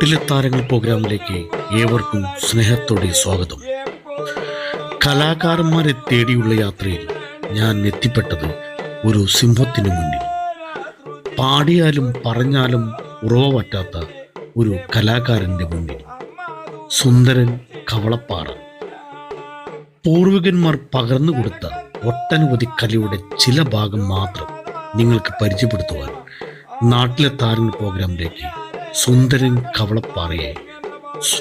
നാട്ടിലെ താരങ്ങൾ പ്രോഗ്രാമിലേക്ക് ഏവർക്കും സ്നേഹത്തോടെ സ്വാഗതം. കലാകാരന്മാരെ തേടിയുള്ള യാത്രയിൽ ഞാൻ എത്തിപ്പെട്ടത് ഒരു സിംഹത്തിന് മുന്നിൽ. പാടിയാലും പറഞ്ഞാലും ഉറവ പറ്റാത്ത ഒരു കലാകാരന്റെ മുന്നിൽ. സുന്ദരൻ കവളപ്പാറ. പൂർവികന്മാർ പകർന്നു കൊടുത്ത ഒട്ടനവധി കലയുടെ ചില ഭാഗം മാത്രം നിങ്ങൾക്ക് പരിചയപ്പെടുത്തുവാൻ നാട്ടിലെ താരങ്ങൾ പ്രോഗ്രാമിലേക്ക് സുന്ദരൻ കവളപ്പാറയെ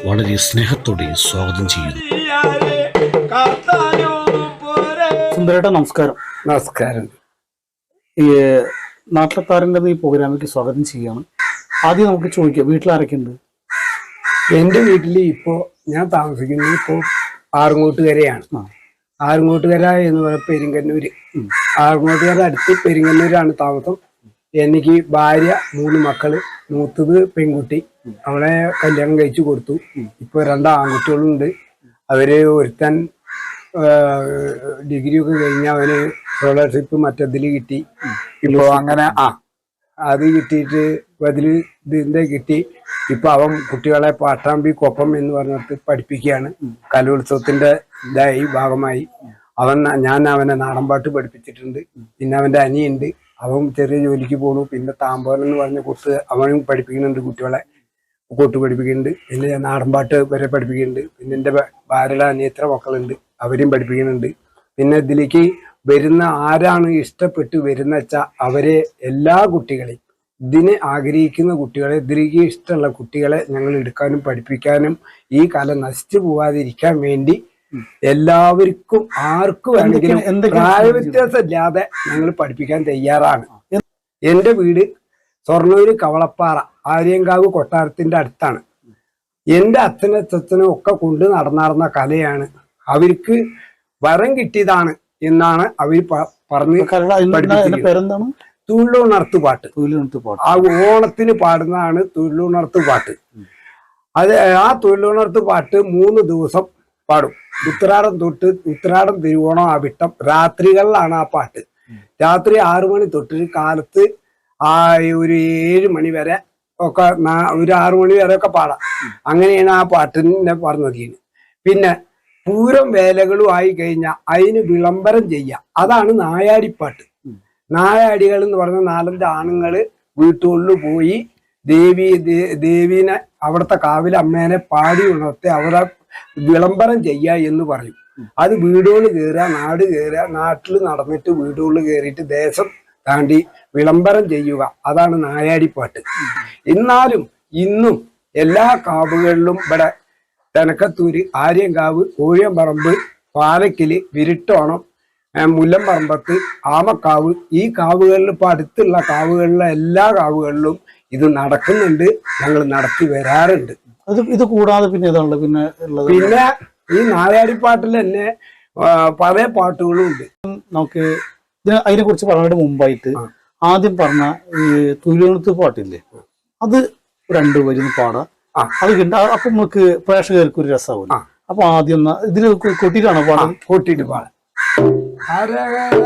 വളരെ സ്നേഹത്തോടെ സ്വാഗതം ചെയ്യുന്നു. സുന്ദരേട്ട നമസ്കാരം. നമസ്കാരം. ഈ നാട്ടിലത്താരന്റെ ഈ പ്രോഗ്രാമിലേക്ക് സ്വാഗതം ചെയ്യാണ് ആദ്യം നമുക്ക് ചോദിക്കാം വീട്ടിൽ ഉണ്ട് എന്റെ വീട്ടിൽ ഇപ്പോൾ ഞാൻ താമസിക്കുന്നത് ഇപ്പോൾ ആറുങ്ങോട്ടുകരയാണ്. ആറുങ്ങോട്ടുകര എന്ന് പറയുന്നത് പെരിങ്കന്നൂര് ആറുങ്ങോട്ടുകര അടുത്ത് പെരിങ്കന്നൂരാണ് താമസം. എനിക്ക് ഭാര്യ മൂന്ന് മക്കൾ. മൂത്തത് പെൺകുട്ടി. അവളെ കല്യാണം കഴിച്ചു കൊടുത്തു. ഇപ്പൊ രണ്ട് ആൺകുട്ടികളുണ്ട് അവർ ഒരുത്തൻ ഡിഗ്രി ഒക്കെ കഴിഞ്ഞ അവന് സ്കോളർഷിപ്പ് മറ്റതിൽ കിട്ടി. ഇപ്പൊ അങ്ങനെ ആ അത് കിട്ടിയിട്ട് അതിൽ ഇതിന്റെ കിട്ടി? ഇപ്പൊ അവൻ കുട്ടികളെ പാട്ടാമ്പി കൊപ്പം എന്ന് പറഞ്ഞിട്ട് പഠിപ്പിക്കുകയാണ്. കലോത്സവത്തിന്റെ ഇതായി ഭാഗമായി. അവൻ ഞാൻ അവനെ നാടൻപാട്ട് പഠിപ്പിച്ചിട്ടുണ്ട്. പിന്നെ അവന്റെ അനിയുണ്ട്. അവൻ ചെറിയ ജോലിക്ക് പോണു. പിന്നെ താമ്പോൻ എന്ന് പറഞ്ഞ കുത്ത് അവനും പഠിപ്പിക്കുന്നുണ്ട് കുട്ടികളെ. കൊട്ട് പഠിപ്പിക്കുന്നുണ്ട്. പിന്നെ ഞാൻ നാടൻപാട്ട് വരെ പഠിപ്പിക്കുന്നുണ്ട്. പിന്നെ എന്റെ ഭാര്യയുടെ അനിയത്ര മക്കളുണ്ട്. അവരെയും പഠിപ്പിക്കുന്നുണ്ട്. പിന്നെ ഇതിലേക്ക് വരുന്ന ആരാണ് ഇഷ്ടപ്പെട്ട് വരുന്ന വെച്ചാൽ അവരെ എല്ലാ കുട്ടികളെയും ഇതിനെ ആഗ്രഹിക്കുന്ന കുട്ടികളെ ഇതിലേക്ക് ഇഷ്ടമുള്ള കുട്ടികളെ ഞങ്ങൾ എടുക്കാനും പഠിപ്പിക്കാനും ഈ കല നശിച്ചു പോവാതിരിക്കാൻ വേണ്ടി എല്ലാവർക്കും ആർക്കും എന്തെങ്കിലും പ്രായവ്യത്യാസമില്ലാതെ ഞങ്ങൾ പഠിപ്പിക്കാൻ തയ്യാറാണ്. എന്റെ വീട് സ്വർണൂര് കവളപ്പാറ ആര്യങ്കാവ് കൊട്ടാരത്തിന്റെ അടുത്താണ്. എന്റെ അച്ഛനച്ഛനും ഒക്കെ കൊണ്ട് നടന്നാർന്ന കലയാണ് അവർക്ക് വരം കിട്ടിയതാണ് എന്നാണ് അവർ പറഞ്ഞ് തുള്ളുണർത്തു പാട്ട് ആ ഓണത്തിന് പാടുന്നതാണ് തുള്ളുണർത്ത് പാട്ട് അത് ആ തുള്ളുണർത്ത് പാട്ട് മൂന്ന് ദിവസം പാടും. ഉത്രാടം തൊട്ട് ഉത്രാടം തിരുവോണം ആ വിട്ടം രാത്രികളിലാണ് ആ പാട്ട്. രാത്രി ആറു മണി തൊട്ട് കാലത്ത് ആ ഒരു ഏഴ് മണി വരെ ഒക്കെ ഒരു ആറു മണി വരെ ഒക്കെ പാടാം. അങ്ങനെയാണ് ആ പാട്ടിനെ പറഞ്ഞതിന് പിന്നെ പൂരം വേലകളും ആയി കഴിഞ്ഞാൽ അതിന് വിളംബരം ചെയ്യാം അതാണ് നായാടിപ്പാട്ട്. നായാടികൾ എന്ന് പറഞ്ഞ നാലഞ്ച് ആണുങ്ങൾ വീട്ടുകളിൽ പോയി ദേവി ദേവിനെ അവിടുത്തെ കാവിലെ അമ്മേനെ പാടി ഉണർത്തി അവിടെ വിളംബരം ചെയ്യുക എന്ന് പറയും. അത് വീടുകളിൽ കയറുക നാട് കയറുക നാട്ടിൽ നടന്നിട്ട് വീടുകളിൽ കയറിയിട്ട് ദേശം താണ്ടി വിളംബരം ചെയ്യുക. അതാണ് നായാടിപ്പാട്ട്. എന്നാലും ഇന്നും എല്ലാ കാവുകളിലും ഇവിടെ തെനക്കത്തൂര് ആര്യങ്കാവ് കോഴിയമ്പറമ്പ് പാലക്കിൽ വിരിട്ടോണം മുല്ലമ്പറമ്പത്ത് ആമക്കാവ് ഈ കാവുകളിൽ ഇപ്പൊ അടുത്തുള്ള കാവുകളിലെ എല്ലാ കാവുകളിലും ഇത് നടക്കുന്നുണ്ട്. ഞങ്ങൾ നടത്തി വരാറുണ്ട്. അത് ഇത് കൂടാതെ പിന്നെ ഇതാണല്ലോ പിന്നെ ഉള്ളത് പിന്നെ ഈ നാലാടിപ്പാട്ടിൽ തന്നെ പഴയ പല പാട്ടുകളും ഉണ്ട്. നമുക്ക് അതിനെ കുറിച്ച് പറഞ്ഞതിന് മുമ്പായിട്ട് ആദ്യം പറഞ്ഞ ഈ തൊഴിലെടുത്ത് പാട്ടില്ലേ? അത് രണ്ടു വരി പാടാം. അത് കിട്ട അപ്പൊ നമുക്ക് പ്രേക്ഷകർക്ക് ഒരു രസമാവില്ല അപ്പൊ ആദ്യം കൊ- കൊട്ടിയിട്ടാണോ പാടുന്നത്? കൂട്ടിയിട്ട് പാടാം. ഹരഹര,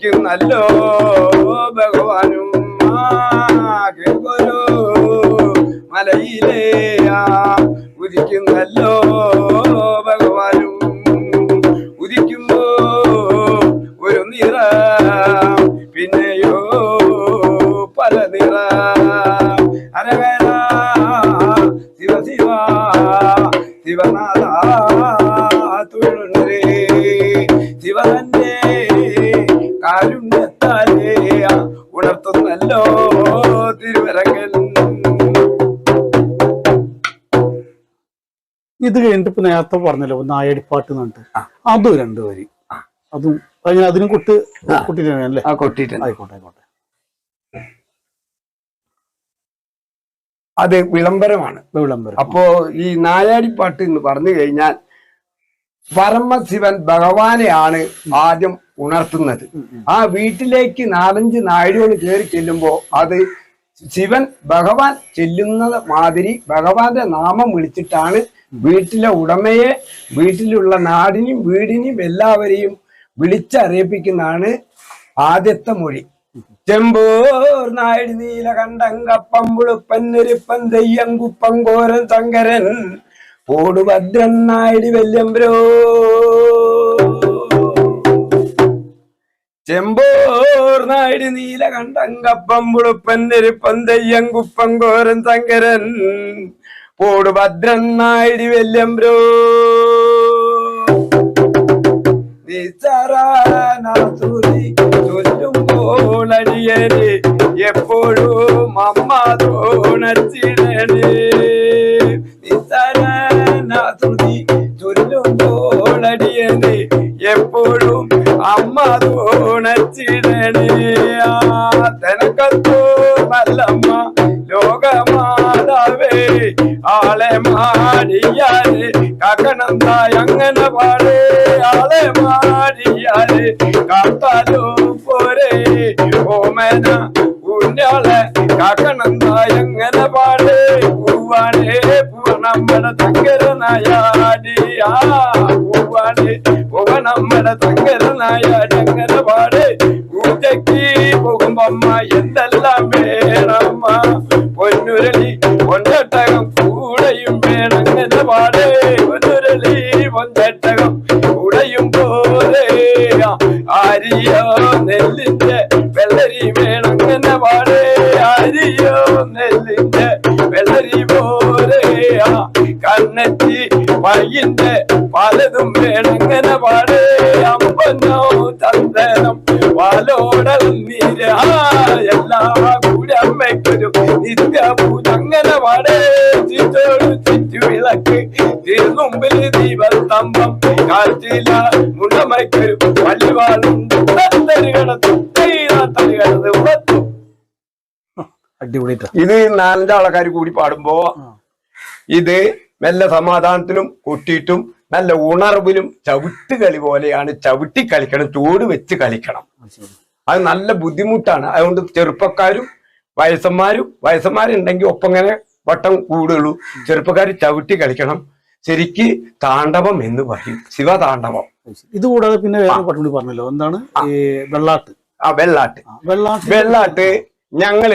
ഉരിക്കുന്നല്ലോ ഭഗവാനും മലയിലേ ഉദിക്കുന്നല്ലോ ഭഗവാനും. ഉദിക്കുമ്പോ ഒരു നിറ പിന്നെയോ പല നിറ. അരവേണ ശിവ ശിവ ശിവനാഥ തൊഴിലുണ്ടേ ശിവന്റെ ഇത് കഴിഞ്ഞിട്ട് ഇപ്പൊ നേരത്തെ പറഞ്ഞല്ലോ നായടിപ്പാട്ട് എന്നിട്ട്. അതും രണ്ടു വരി. അതും അതിന് അതിനും കൊട്ട് കൊട്ടിട്ടല്ലേ കൊട്ടിട്ട് ആയിക്കോട്ടെ ആയിക്കോട്ടെ. അത് വിളംബരമാണ്. വിളംബരം. അപ്പോ ഈ നായാടിപ്പാട്ട് എന്ന് പറഞ്ഞു കഴിഞ്ഞാൽ പരമശിവൻ ഭഗവാനെയാണ് ആദ്യം ഉണർത്തുന്നത്. ആ വീട്ടിലേക്ക് നാലഞ്ച് നായടികൾ കയറി ചെല്ലുമ്പോ അത് ശിവൻ ഭഗവാൻ ചെല്ലുന്നത് മാതിരി ഭഗവാന്റെ നാമം വിളിച്ചിട്ടാണ് വീട്ടിലെ ഉടമയെ വീട്ടിലുള്ള നാടിനെയും വീടിനെയും എല്ലാവരെയും വിളിച്ചറിയിപ്പിക്കുന്നതാണ് ആദ്യത്തെ മൊഴി. ചെമ്പോർ നായിടി നീലകണ്ഠങ്കപ്പം പുളുപ്പന്നരിപ്പൻ തെയ്യം കുപ്പം കോരൻ ശങ്കരൻ ഓടുഭദ്രൻ നായിടി വല്യംബ്രോ ചെമ്പോർ നായിടി നീലകണ്ഠങ്കപ്പം നെരുപ്പൻ തെയ്യം കുപ്പം കോരൻ ശങ്കരൻ പോടുഭദ്രൻ നായിടി വല്യംബ്രോ നിസറാനാസുരി ചൊല്ലുമ്പോൾ അടിയന് എപ്പോഴും അങ്ങനെ പാടേ ആളെ മാറിയാലേ കാത്താലോ പോരേ. ഓമന ഉന്നാളെ കാക്കണം എങ്ങനെ പാടേ പൂവാണേ പൂവണമ്മടെ തങ്കരനായാടിയാ പൂവാണേ പൂവണമ്മടെ തങ്കരനായാടി എല്ലാ കൂടെ അമ്മയ്ക്കൊരു നിത്യ പൂജ അങ്ങനെ പാടേ ചുറ്റോട് ചുറ്റു വിളക്ക് തിരുമുമ്പിൽ ദീപസ്തംഭം കാറ്റില മുണ്ടമയ്ക്കൊരു പള്ളിവാളുണ്ട് തരികടത്ത് തരികടത്ത് ഉറത്തു. അടിപൊളിയായിട്ട്. ഇത് നാലഞ്ച് ആൾക്കാർ കൂടി പാടുമ്പോ ഇത് മെല്ലെ സമാധാനത്തിലും കൊട്ടിയിട്ടും നല്ല ഉണർവിലും ചവിട്ട് കളി പോലെയാണ് ചവിട്ടി കളിക്കണം ചൂട് വെച്ച് കളിക്കണം. അത് നല്ല ബുദ്ധിമുട്ടാണ്. അതുകൊണ്ട് ചെറുപ്പക്കാരും വയസ്സന്മാരും വയസ്സന്മാരുണ്ടെങ്കിൽ ഒപ്പം ഇങ്ങനെ വട്ടം കൂടുള്ളൂ. ചെറുപ്പക്കാർ ചവിട്ടി കളിക്കണം. ശരിക്ക് താണ്ഡവം എന്ന് പറയും. ശിവ താണ്ഡവം ഇതുകൂടാതെ പിന്നെ വേറെ പട്ടുകൂടി പറഞ്ഞല്ലോ. എന്താണ്? വെള്ളാട്ട്. ആ വെള്ളാട്ട്. വെള്ളാട്ട് വെള്ളാട്ട് ഞങ്ങൾ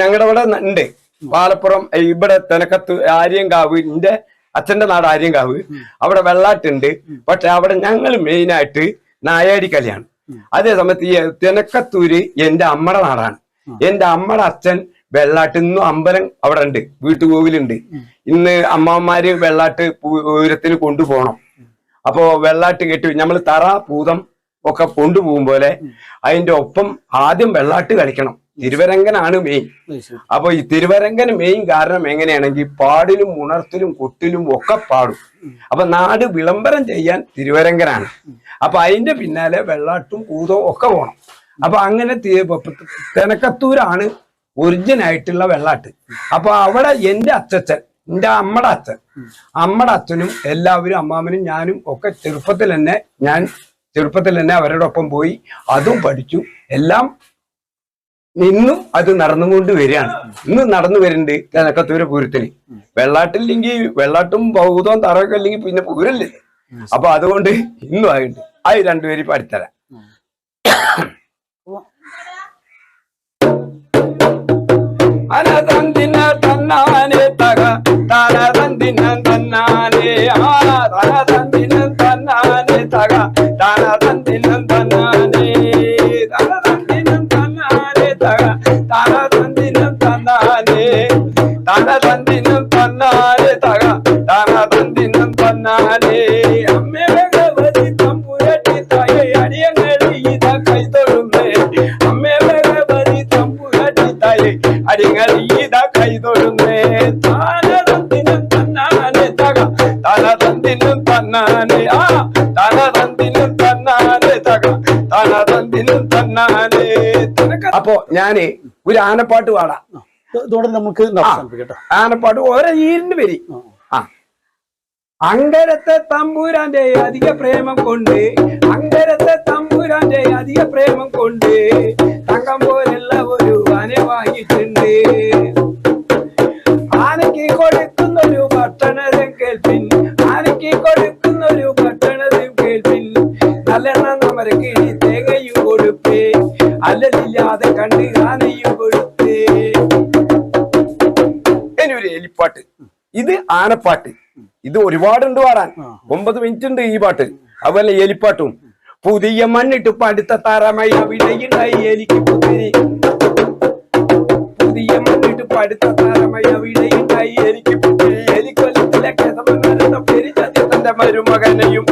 ഞങ്ങളുടെ ഇവിടെ ഉണ്ട് പാലപ്പുറം ഇവിടെ തെനക്കത്ത് ആര്യങ്കാവ് എന്റെ അച്ഛന്റെ നാട് ആര്യങ്കാവ്. അവിടെ വെള്ളാട്ടുണ്ട്. പക്ഷെ അവിടെ ഞങ്ങൾ മെയിനായിട്ട് നായാടി കളിയാണ് അതേ സമയത്ത് ഈ തെനക്കത്തൂര് എന്റെ അമ്മയുടെ നാടാണ്. എന്റെ അമ്മയുടെ അച്ഛൻ വെള്ളാട്ട് ഇന്നും അമ്പലം അവിടെ ഉണ്ട് വീട്ടുകോവിലുണ്ട് ഇന്ന് അമ്മമാര് വെള്ളാട്ട് പൂരത്തിന് കൊണ്ടുപോകണം അപ്പോ വെള്ളാട്ട് കെട്ടി നമ്മൾ തറ പൂതം ഒക്കെ കൊണ്ടുപോകും പോലെ അതിന്റെ ഒപ്പം ആദ്യം വെള്ളാട്ട് കളിക്കണം. തിരുവരങ്കനാണ് മെയിൻ അപ്പൊ ഈ തിരുവരങ്കൻ മെയിൻ കാരണം എങ്ങനെയാണെങ്കിൽ പാടിലും ഉണർത്തിലും കൊട്ടിലും ഒക്കെ പാടും. അപ്പൊ നാട് വിളംബരം ചെയ്യാൻ തിരുവരങ്കനാണ് അപ്പൊ അതിന്റെ പിന്നാലെ വെള്ളാട്ടും കൂതവും ഒക്കെ പോണം. അപ്പൊ അങ്ങനെ തെനക്കത്തൂരാണ് ഒറിജിൻ ആയിട്ടുള്ള വെള്ളാട്ട്. അപ്പൊ അവിടെ എന്റെ അച്ഛൻ എന്റെ അമ്മയുടെ അച്ഛൻ അമ്മയുടെ അച്ഛനും എല്ലാവരും അമ്മാമനും ഞാനും ഒക്കെ ചെറുപ്പത്തിൽ തന്നെ ഞാൻ ചെറുപ്പത്തിൽ തന്നെ അവരുടെ ഒപ്പം പോയി അതും പഠിച്ചു. എല്ലാം ഇന്നും അത് നടന്നുകൊണ്ട് വരികയാണ്. ഇന്ന് നടന്നു വരുന്നുണ്ട് കനക്കത്തൂര പൂരത്തിന്. വെള്ളാട്ടില്ലെങ്കിൽ വെള്ളാട്ടും ബൗദ്ധവും തറയൊക്കെ അല്ലെങ്കിൽ പിന്നെ പൂരല്ലേ അപ്പൊ അതുകൊണ്ട് ഇന്നും ആയിട്ട് അത് രണ്ടുപേരും പഠിത്തരാം തന്നാനെ തക തനതന്തിന തന്നാനെ ആ തനതന്തിനും തന്നാനെ. ആ തനതന്തിനും തന്നാനെ തക. തനതന്തിനും തന്നാനെ. അപ്പോ ഞാൻ ഒരു ആനപ്പാട്ട് പാടാം. ഇതോടെ നമുക്ക് ആനപ്പാട്ട് ഓരോ ഈരിന് വരി അങ്കരത്തെ തമ്പൂരാന്റെ അധിക പ്രേമം കൊണ്ട് അങ്കരത്തെ തമ്പൂരാന്റെ അധിക പ്രേമം കൊണ്ട് തങ്കം പോലുള്ള ഒരു ആന വാങ്ങിയിട്ടുണ്ട്. അല്ലലില്ലാതെ കണ്ട് ആനയും കൊടുത്തേ ഇനി ഒരു എലിപ്പാട്ട്. ഇത് ആനപ്പാട്ട്. ഇത് ഒരുപാടുണ്ട് പാടാൻ. ഒമ്പത് മിനിറ്റ് ഉണ്ട് ഈ പാട്ട്. അതുപോലെ എലിപ്പാട്ടും. പുതിയ മണ്ണിട്ട് പടുത്ത താരമായി അവിടെയുണ്ടായി എലിക്ക് പുതിരി. പുതിയ മണ്ണിട്ട് പടുത്ത താരമായി അവിടെയുണ്ടായി എലിക്ക് പുതിരി. എലിക്കൊല്ലത്തിലെ പേര് തന്റെ മരുമകനെയും.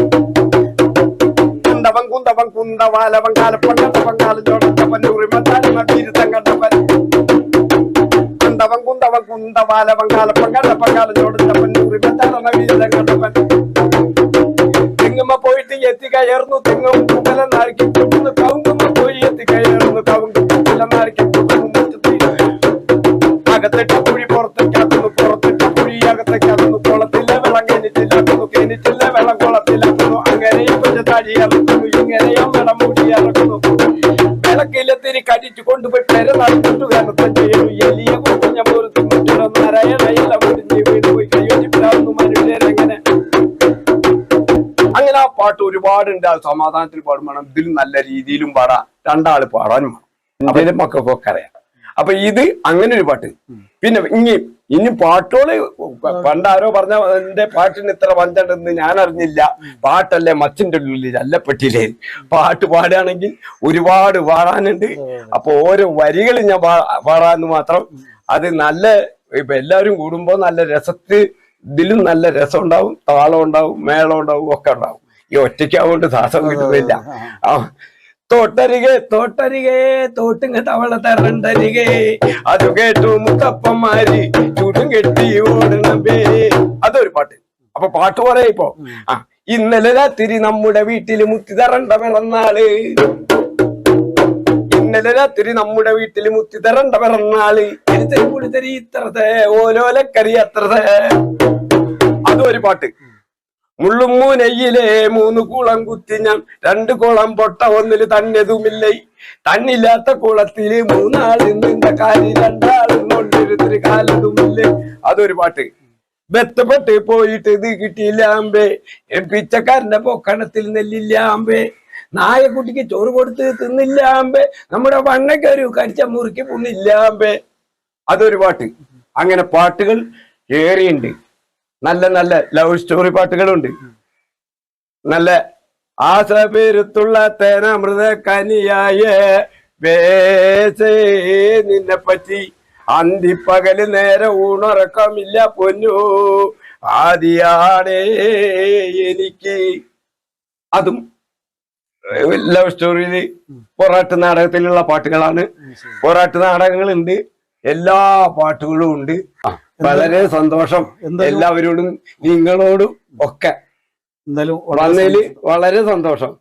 കുന്തവൻ കുന്തവൻ കുന്തവാലവൻ കാലപ്പൻ കണ്ടവൻ കുന്തവൻ പങ്കാല പങ്കാല പങ്കാല ബിരുദം കണ്ടവൻ തെങ്ങുമ്മ പോയിട്ട് എത്തി കയറുന്നു തെങ്ങും കുമ്പല നാരിക്ക് ചുറ്റുന്നു കവുങ്ങുമ്മ പോയി എത്തി കയറുന്നു കവുങ്ങ് കുമ്പല നാരിക്ക് ചുറ്റുന്നു അകത്തിട്ട കുഴി പുറത്തേക്കാക്കുന്നു പുറത്തിട്ട കുഴി അകത്തേക്കാക്കുന്നു കുളത്തില്ല വെള്ളം കിണിച്ചില്ലാക്കുന്നു കിണിച്ചില്ല വെള്ളം കുളത്തിലാക്കുന്നു. അങ്ങനെയും കുഞ്ഞ തടി ഇറക്കുന്നു ഇങ്ങനെയും വെള്ളം മൂടി ഇറക്കുന്നു. വിളക്കിലെത്തിരി കടിച്ചു കൊണ്ടുപോയി പെര നടത്തിട്ടു പാട്ട് ഒരുപാടുണ്ട്. അത് സമാധാനത്തിൽ പാടും വേണം. ഇതിൽ നല്ല രീതിയിലും പാടാം. രണ്ടാൾ പാടാനും വേണം. അതിന്റെ മക്കൾക്കൊക്കെ അറിയാം. അപ്പൊ ഇത് അങ്ങനെ ഒരു പാട്ട് പിന്നെ ഇനി ഇനി പാട്ടുകൾ പണ്ടാരോ പറഞ്ഞ എന്റെ പാട്ടിന് ഇത്ര വഞ്ചണ്ടെന്ന് ഞാൻ അറിഞ്ഞില്ല. പാട്ടല്ലേ മച്ചിന്റെ ഉള്ളിൽ അല്ലപ്പെട്ടില്ലേ പാട്ട് പാടുകയാണെങ്കിൽ ഒരുപാട് പാടാനുണ്ട്. അപ്പൊ ഓരോ വരികൾ ഞാൻ പാടാന്ന് മാത്രം അത് നല്ല ഇപ്പൊ എല്ലാവരും കൂടുമ്പോ നല്ല രസത്തിൽ ഇതിലും നല്ല രസം ഉണ്ടാവും താളം ഉണ്ടാവും മേളം ഉണ്ടാവും ഒക്കെ ഉണ്ടാവും. ഈ ഒറ്റയ്ക്കാവുകൊണ്ട് ശ്വാസം കിട്ടുന്നില്ല. ആ. തോട്ടരികെ തോട്ടരികെ തോട്ടുങ്ങ തവള തരണ്ടരികെ. അത് കേട്ടു മുത്തപ്പന്മാര് ചുടും കെട്ടി ഓടണമേ അതൊരു പാട്ട്. അപ്പൊ പാട്ട് പറയാ ഇപ്പൊ. ആ ഇന്നലെ രാത്രി നമ്മുടെ വീട്ടിൽ മുത്തി തരണ്ട പിറന്നാൾ. ഇന്നലെ രാത്രി നമ്മുടെ വീട്ടിൽ മുത്തി തരണ്ട പിറന്നാൾ. എരിത്തരി പുളിത്തരി ഇത്രത്തെ ഓലോലക്കരി അത്രത്തെ. അതൊരു പാട്ട്. മുള്ളുമ്മൂനയ്യിലെ മൂന്ന് കുളം കുത്തി ഞാൻ രണ്ട് കുളം പൊട്ട ഒന്നിൽ തന്നതുമില്ലേ. തന്നില്ലാത്ത കുളത്തിൽ മൂന്നാൾ നിന്റെ കാലി രണ്ടാളും കൊണ്ടിരുത്തിന് കാലതുമില്ലേ. അതൊരു പാട്ട്. ബെത്തപ്പെട്ട് പോയിട്ട് ഇത് കിട്ടിയില്ലാമ്പേ പിച്ചക്കാരന്റെ പൊക്കണത്തിൽ നെല്ലില്ലാമ്പേ നായക്കുട്ടിക്ക് ചോറ് കൊടുത്ത് തിന്നില്ലാമ്പേ നമ്മുടെ വണ്ണക്കൊരു കടിച്ച മുറുക്കി പുണ്ണില്ലാമ്പേ അതൊരു പാട്ട്. അങ്ങനെ പാട്ടുകൾ ഏറെയുണ്ട്. നല്ല നല്ല ലവ് സ്റ്റോറി പാട്ടുകളുണ്ട്. നല്ല ആശപേരുത്തുള്ള തേനാമൃത കനിയായ വേസേ നിന്നെ പറ്റി അന്തിപ്പകൽ നേരെ ഊണുറക്കമില്ല പൊന്നു. ആദിയാണേ എനിക്ക്. അതും ലവ് സ്റ്റോറിയിൽ പൊറാട്ട് നാടകത്തിലുള്ള പാട്ടുകളാണ്. പൊറാട്ട് നാടകങ്ങളുണ്ട്. എല്ലാ പാട്ടുകളും ഉണ്ട്. ആ, വളരെ സന്തോഷം. എല്ലാവരോടും നിങ്ങളോടും ഒക്കെ. എന്തായാലും വളരെ സന്തോഷം.